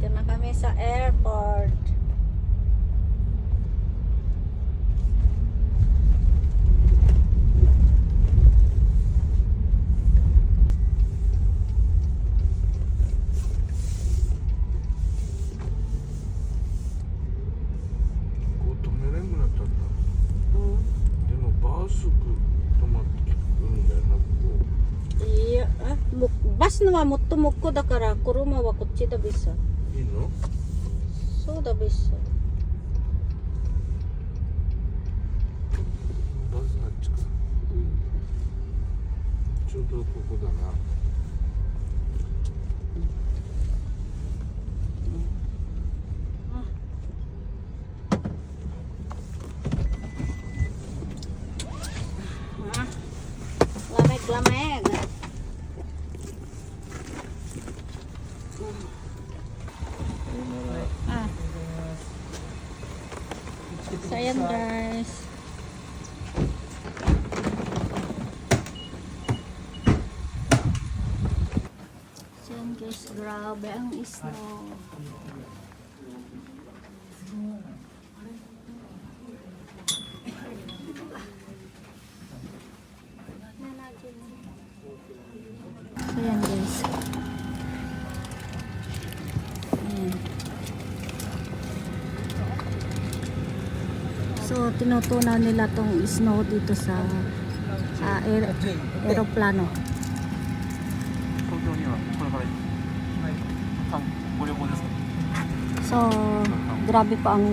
Dito na kami sa airport. バスのはもっともっこだから車はこっちだべさ。いいの？そうだべっしバスあっちか、うん、ちょうどここだな。Lama ya So, ayan guys. So, ayan guys, grabe ang snow. So, yan guys. Ayan. So, tinutunaw nila tong snow dito sa uh, aer aeroplano. So, grabe pa ang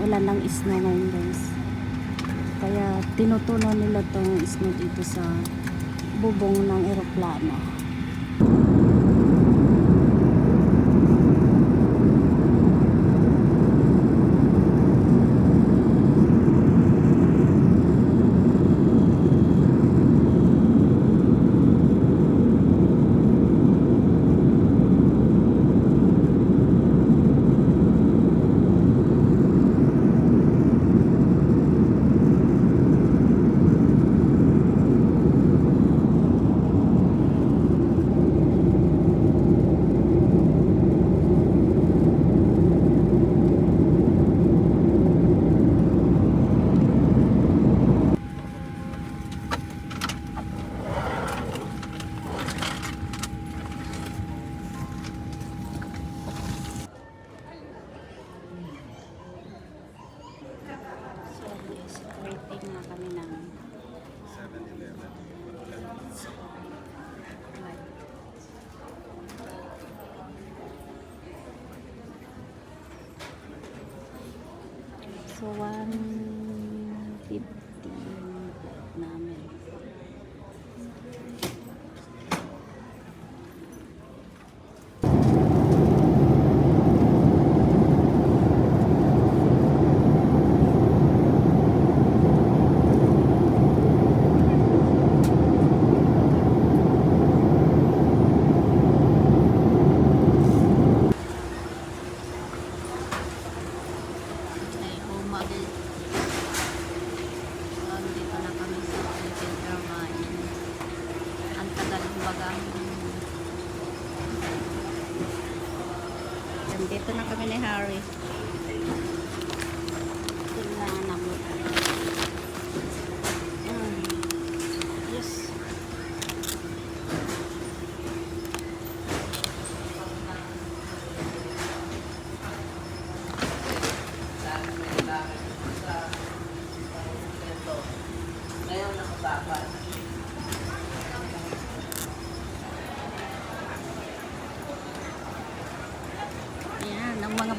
ulan ng snow ngayon guys. Kaya tinutunaw nila tong snow dito sa bubong ng aeroplano.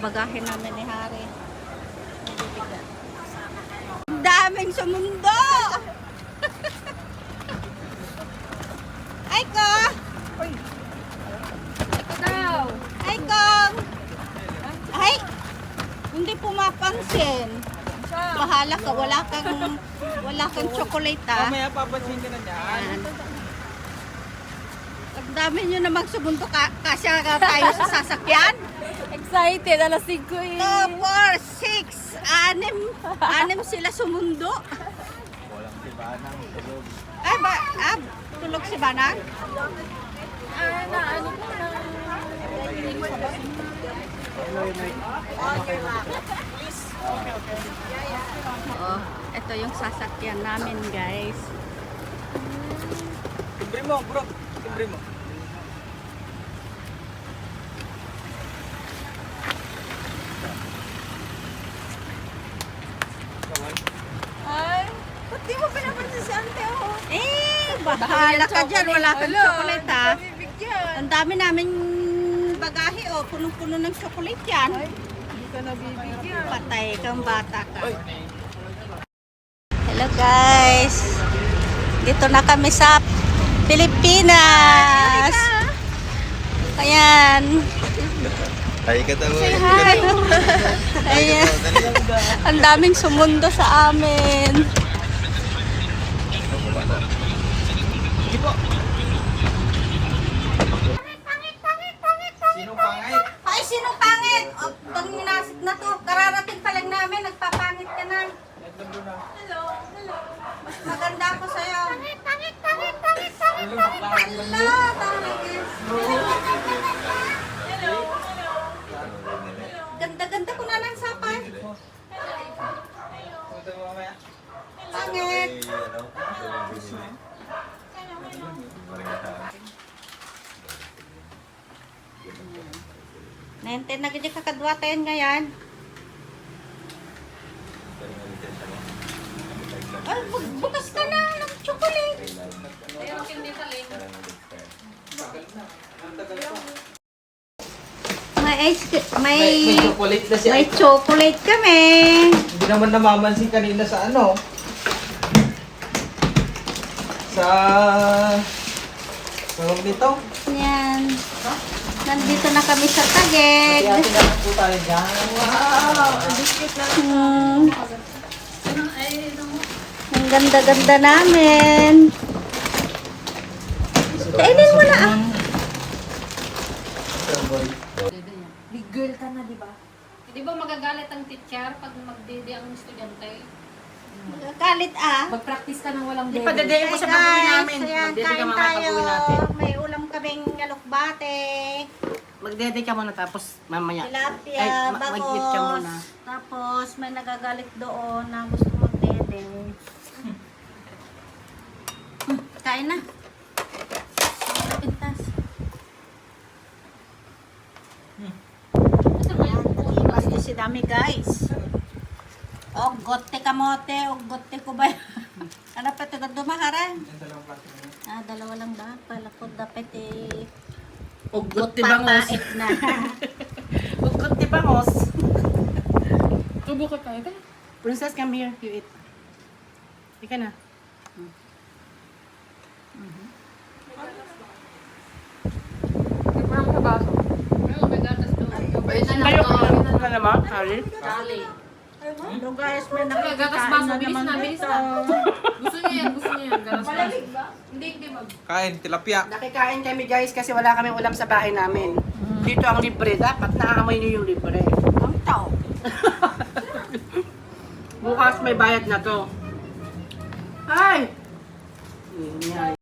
Bagahe namin ni. Nabibigat. Ang daming sa mundo! Ay ko! Daw. Ay kong! Ay! Hindi pumapansin. Bahala ka, wala kang wala kang chocolate ah. Mamaya papansin ka na. Ayan. Ang dami nyo namang sumundo ka, kasya ka tayo sa sasakyan. Excited. Alas 5 eh. 2, 4, 6, anim, anim sila sumundo. Walang tibanang tulog. Ay, ba, ah, tulog si Banang? Ah, na ano po na. Oo. Ito yung sasakyan namin, guys. Timbre mo, bro. Timbre mo. Ay, ba't di mo pinapansin si ante oh? Eh, bahala ka dyan. Wala kang chocolate, ha? Ang dami namin bagahe, oh. Punong-puno ng chocolate yan. Hindi ka nabibigyan. Patay kang bata ka. Hello guys. Dito na kami sa Pilipinas. Ayan. Ay, katawa. Hi. Ayan. Ang daming sumundo sa amin. keep up. Nenten na gid kakadwatayan ngayon. Ay, bu- bukas ka na ng chocolate. Ayun, hindi ka link. May ice may, May chocolate na siya. may chocolate kami. Hindi naman namamansin kanina sa ano. Sa... Tawag nito. Yan. Nandito na kami sa Kaya Taguig. tinanak po tayo dyan. Wow! Hmm. Ang ganda-ganda namin. Kainin mo na ah. Big girl ka na, di ba? Di ba magagalit ang teacher pag magdede ang estudyante? Kalit ah. Mag-practice ka ng walang dede. Ipadedein ko sa baboy namin. ayan, Magdede ka kain mamaya tayo. natin. May ulam kaming alokbate. Magdede ka muna tapos mamaya. Tilapia, Ay, ma- mag-eat ka bagos. muna. Tapos may nagagalit doon na gusto magdede. Hmm, Kain na. Pintas. Basta si dami guys. Ogote kamote, ogote ko ba? ano pa ito? Dumaharan? Ah, dalawa lang ba? Pala ko dapat eh. Ugot ti bangos. Papait na. Ugot ti bangos. Tubo ka tayo. Princess, come here. You eat. Ika na. Ano, gatas doon. Kayo ka naman, Harry? Dali. Hello guys, may gatas nakikita baso, na bilis naman na, bilis dito. na. Gusto niya yan, gusto niya yan. Gatas baso. Hindi, hindi mag. Kain, tilapia. Nakikain kami guys kasi wala kaming ulam sa bahay namin. Dito ang libre. Dapat naaamoy niyo yung libre. Ang tao. Bukas may bayad na to. Ay! Yun yan.